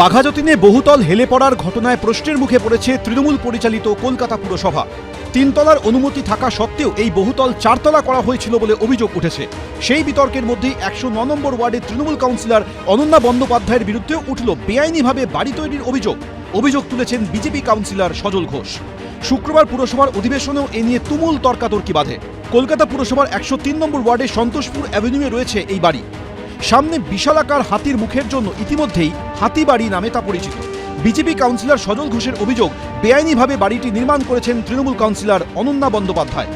বাঘাযতীনে বহুতল হেলে পড়ার ঘটনায় প্রশ্নের মুখে পড়েছে তৃণমূল পরিচালিত কলকাতা পুরসভা। তিনতলার অনুমতি থাকা সত্ত্বেও এই বহুতল চারতলা করা হয়েছিল বলে অভিযোগ উঠেছে। সেই বিতর্কের মধ্যেই একশো ন নম্বর ওয়ার্ডের তৃণমূল কাউন্সিলর অনন্যা বন্দ্যোপাধ্যায়ের বিরুদ্ধে উঠল বেআইনিভাবে বাড়ি তৈরির অভিযোগ। অভিযোগ তুলেছেন বিজেপি কাউন্সিলর সজল ঘোষ। শুক্রবার পুরসভার অধিবেশনেও এ নিয়ে তুমুল তর্কাতর্কি বাধে। কলকাতা পুরসভার একশো তিন নম্বর ওয়ার্ডে সন্তোষপুর অ্যাভিনিউয়ে রয়েছে এই বাড়ি। সামনে বিশালাকার হাতির মুখের জন্য ইতিমধ্যেই হাতিবাড়ি নামে তা পরিচিত। বিজেপি কাউন্সিলর সজল ঘোষের অভিযোগ বেআইনিভাবে বাড়িটি নির্মাণ করেছেন তৃণমূল কাউন্সিলর অনন্যা বন্দ্যোপাধ্যায়।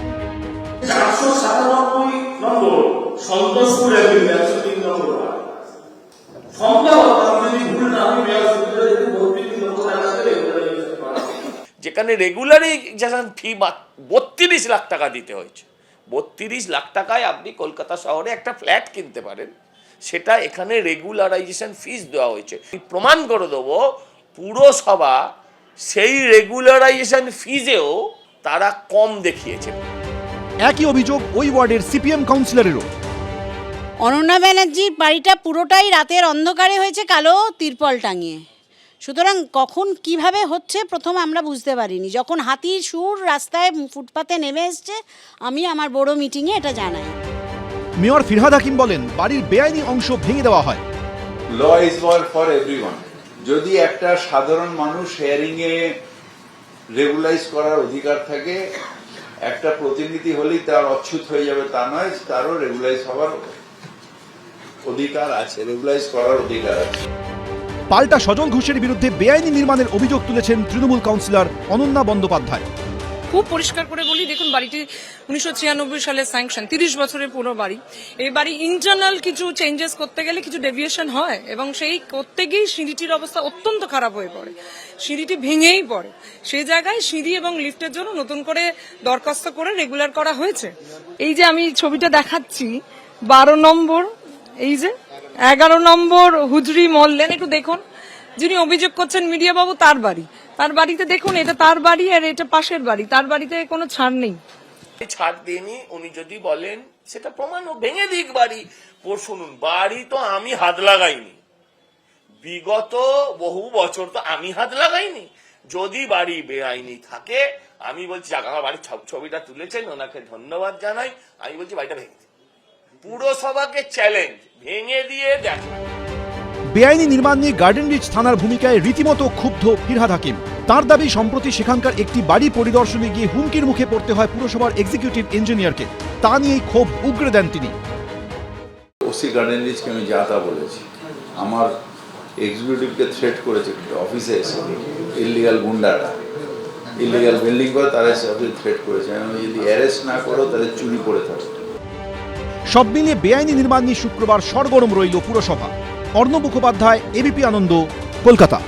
যেখানে রেগুলারই ফি বত্রিশ লাখ টাকা দিতে হয়েছে। বত্রিশ লাখ টাকায় আপনি কলকাতা শহরে একটা ফ্ল্যাট কিনতে পারেন। সেটা এখানে রেগুলারাইজেশন ফিস দেওয়া হয়েছে। প্রমাণ করে দেবো পুরসভা সেই রেগুলারাইজেশন ফিজেও তারা কম দেখিয়েছে। একই অভিযোগ ওই ওয়ার্ডের সিপিএম কাউন্সিলরেরও। অনন্যা ব্যানার্জির বাড়িটা পুরোটাই রাতের অন্ধকারে হয়েছে কালো তিরপল টাঙিয়ে। সুতরাং কখন কীভাবে হচ্ছে প্রথম আমরা বুঝতে পারিনি। যখন হাতির সুর রাস্তায় ফুটপাতে নেমে এসছে আমি আমার বড় মিটিংয়ে এটা জানাই। মেয়র ফিরহাদ হাকিম বলেন বাড়ির বেআইনি অংশ ভেঙে দেওয়া হয়। Law is war for everyone যদি একটা সাধারণ মানুষ শেয়ারিং এ রেগুলাইজ করার অধিকার থাকে একটা প্রতিনিধি হলেই তার অচ্ছুত হয়ে যাবে তা নয় তারও রেগুলাইজ হওয়ার অধিকার আছে রেগুলাইজ করার অধিকার আছে। পাল্টা সজল ঘোষের বিরুদ্ধে বেআইনি নির্মাণের অভিযোগ তুলেছেন তৃণমূল কাউন্সিলর অনন্যা বন্দ্যোপাধ্যায়। খুব পরিষ্কার করে বলি, দেখুন বাড়িটি উনিশশো ছিয়ানব্বই সালে স্যাংশন তিরিশ বছরের পুরো বাড়ি। এই বাড়ি ইন্টারনাল কিছু চেঞ্জেস করতে গেলে কিছু ডেভিয়েশন হয় এবং সেই করতে গিয়েই সিঁড়িটির অবস্থা অত্যন্ত খারাপ হয়ে পড়ে। সিঁড়িটি ভেঙেই পড়ে। সেই জায়গায় সিঁড়ি এবং লিফটের জন্য নতুন করে দরখাস্ত করে রেগুলার করা হয়েছে। এই যে আমি ছবিটা দেখাচ্ছি, বারো নম্বর, এই যে এগারো নম্বর হুজরি মল্লেন একটু দেখুন, যিনি অভিযোগ করছেন মিডিয়া বাবু তার বাড়ি। তার বাড়িতে দেখুন, এটা তার বাড়ি আর এটা পাশের বাড়ি। তার বাড়িতে কোনো ছাড় নেই। ছাড় দিইনি, উনি যদি বলেন, সেটা প্রমাণ ভেঙে দিক বাড়ি। পর শুনুন, বাড়ি তো আমি হাত লাগাইনি। বিগত বহু বছর তো আমি হাত লাগাইনি। যদি বাড়ি বেআইনি থাকে, আমি বলছি আমার বাড়ির ছব- ছবিটা তুলেছেন, ওনাকে ধন্যবাদ জানাই। আমি বলছি, বাড়িটা ভেঙে। পুরসভাকে চ্যালেঞ্জ ভেঙে দিয়ে দেখা বেআইনি নির্মাণ নিয়ে গার্ডেন রিচ থানার ভূমিকায় রীতিমতো ক্ষুব্ধ ফিরহাদ হাকিম। তার দাবি সম্প্রতি সেখানকার একটি বাড়ি পরিদর্শনে গিয়ে হুমকির মুখে পড়তে হয় পুরসভার এক্সিকিউটিভ ইঞ্জিনিয়ারকে তা নিয়েই ক্ষোভ উগরে দেন তিনি। ওসি গার্ডেন রিচকে আমি যা তা বলেছি। আমার এক্সিকিউটিভকে থ্রেট করেছে অফিসে এসে ইলিগাল গুন্ডারা। ইলিগাল বিল্ডিং করে তারা এসে অফিসে থ্রেট করেছে। আমি যদি অ্যারেস্ট না করো তাহলে চুরি করে থাকো। সব মিলিয়ে বেআইনি নির্মাণ নিয়ে শুক্রবার সরগরম রইল পুরসভা। অর্ণব মুখোপাধ্যায় এবিপি আনন্দ কলকাতা।